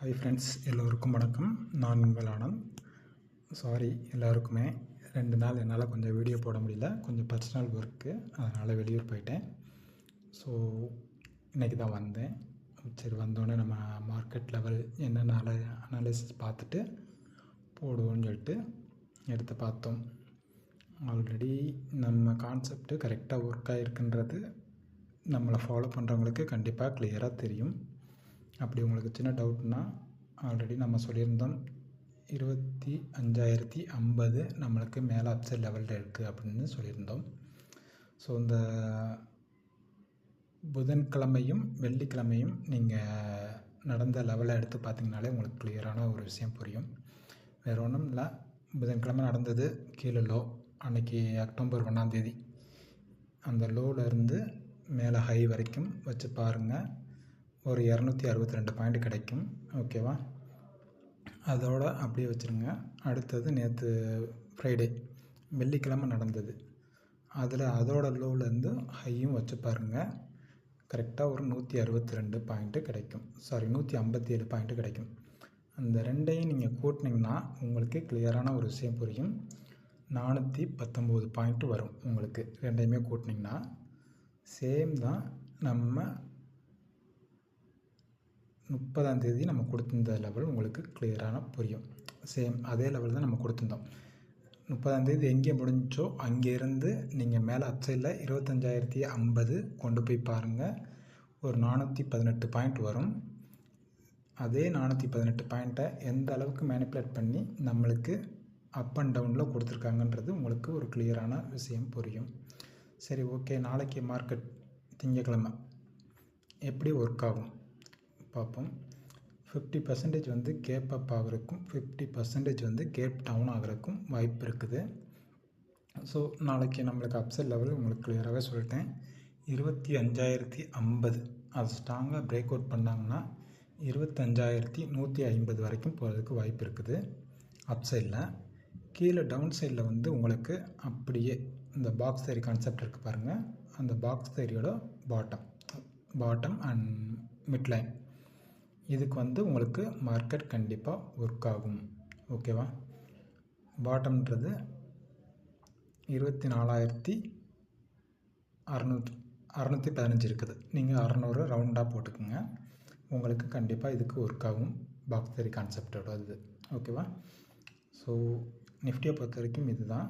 Hi friends எல்லோருக்கும் வணக்கம். நான் உங்கள் ஆனந்த். சாரி எல்லாருக்குமே ரெண்டு நாள் என்னால் கொஞ்சம் வீடியோ போட முடியல. கொஞ்சம் பர்சனல் ஒர்க்கு அதனால் வெளியூர் போயிட்டேன். ஸோ இன்றைக்கி தான் வந்தேன். சரி வந்தோடனே நம்ம மார்க்கெட் லெவல் என்னென்ன அல அனாலிசிஸ் பார்த்துட்டு போடுவோம்னு சொல்லிட்டு எடுத்து பார்த்தோம். ஆல்ரெடி நம்ம கான்செப்ட்டு கரெக்டாக ஒர்க் ஆகிருக்குன்றது நம்மளை ஃபாலோ பண்ணுறவங்களுக்கு கண்டிப்பாக கிளியராக தெரியும். அப்படி உங்களுக்கு சின்ன டவுட்னா ஆல்ரெடி நம்ம சொல்லியிருந்தோம் இருபத்தி அஞ்சாயிரத்தி ஐம்பது நம்மளுக்கு மேலே அப்சைட் லெவலில் இருக்குது அப்படின்னு சொல்லியிருந்தோம். ஸோ இந்த புதன்கிழமையும் வெள்ளிக்கிழமையும் நீங்கள் நடந்த லெவலை எடுத்து பார்த்தீங்கனாலே உங்களுக்கு கிளியரான ஒரு விஷயம் புரியும். வேறு ஒன்றும் இல்லை. புதன்கிழமை நடந்தது கீழே லோ அன்றைக்கி அக்டோபர் ஒன்றாந்தேதி அந்த லோவிலேருந்து மேலே ஹை வரைக்கும் வச்சு பாருங்கள் ஒரு இரநூத்தி அறுபத்தி ரெண்டு பாயிண்ட் கிடைக்கும். ஓகேவா அதோடு அப்படியே வச்சுருங்க. அடுத்தது நேற்று ஃப்ரைடே வெள்ளிக்கிழமை நடந்தது. அதில் அதோட லோவிலேருந்து ஹையும் வச்சு பாருங்கள் கரெக்டாக ஒரு நூற்றி அறுபத்தி ரெண்டு பாயிண்ட்டு கிடைக்கும். சாரி நூற்றி ஐம்பத்தி ஏழு பாயிண்ட்டு கிடைக்கும். அந்த ரெண்டையும் நீங்கள் கூட்டினீங்கன்னா உங்களுக்கு கிளியரான ஒரு விஷயம் புரியும். நானூற்றி பத்தொம்போது பாயிண்ட்டு வரும் உங்களுக்கு. ரெண்டையுமே கூட்டினீங்கன்னா சேம் தான் நம்ம முப்பதாம் தேதி நம்ம கொடுத்துருந்த லெவல் உங்களுக்கு கிளியரான புரியும். சேம் அதே லெவல் தான் நம்ம கொடுத்துருந்தோம். முப்பதாம் தேதி எங்கே முடிஞ்சோ அங்கேருந்து நீங்கள் மேலே அப்சைடில் இருபத்தஞ்சாயிரத்தி ஐம்பது கொண்டு போய் பாருங்கள் ஒரு நானூற்றி பதினெட்டு பாயிண்ட் வரும். அதே நானூற்றி பதினெட்டு பாயிண்ட்டை எந்த அளவுக்கு மேனிப்புலேட் பண்ணி நம்மளுக்கு அப் அண்ட் டவுனில் கொடுத்துருக்காங்கன்றது உங்களுக்கு ஒரு கிளியரான விஷயம் புரியும். சரி ஓகே நாளைக்கு மார்க்கெட் திங்கக்கிழமை. எப்படி ஒர்க் ஆகும்? பார்ப்போம். ஃபிஃப்டி பர்சன்டேஜ் வந்து கேப் அப் ஆகிறதுக்கும் ஃபிஃப்டி பர்சன்டேஜ் வந்து கேப் டவுன் ஆகிறதுக்கும் வாய்ப்பு இருக்குது. ஸோ நாளைக்கு நம்மளுக்கு அப்செட் லெவல் உங்களுக்கு கிளியராகவே சொல்லிட்டேன். இருபத்தி அஞ்சாயிரத்தி ஐம்பது. அது ஸ்ட்ராங்காக பிரேக் அவுட் பண்ணாங்கன்னா இருபத்தஞ்சாயிரத்தி நூற்றி ஐம்பது வரைக்கும் போகிறதுக்கு வாய்ப்பு இருக்குது. அப்சைடில் கீழே டவுன் சைடில் வந்து உங்களுக்கு அப்படியே இந்த பாக்ஸ் தேரி கான்செப்ட் இருக்குது பாருங்கள் அந்த பாக்ஸ் தேரியோட பாட்டம் பாட்டம் அண்ட் மிட்லைன் இதுக்கு வந்து உங்களுக்கு மார்க்கெட் கண்டிப்பாக ஒர்க் ஆகும். ஓகேவா பாட்டம்ன்றது இருபத்தி நாலாயிரத்தி அறநூற்றி அறநூற்றி பதினஞ்சு இருக்குது. நீங்கள் அறநூறு ரவுண்டாக போட்டுக்கோங்க. உங்களுக்கு கண்டிப்பாக இதுக்கு ஒர்க் ஆகும். பாக்ஸ் தெரி கான்செப்டோட இது ஓகேவா ஸோ நிஃப்டியை பொறுத்த வரைக்கும் இதுதான்.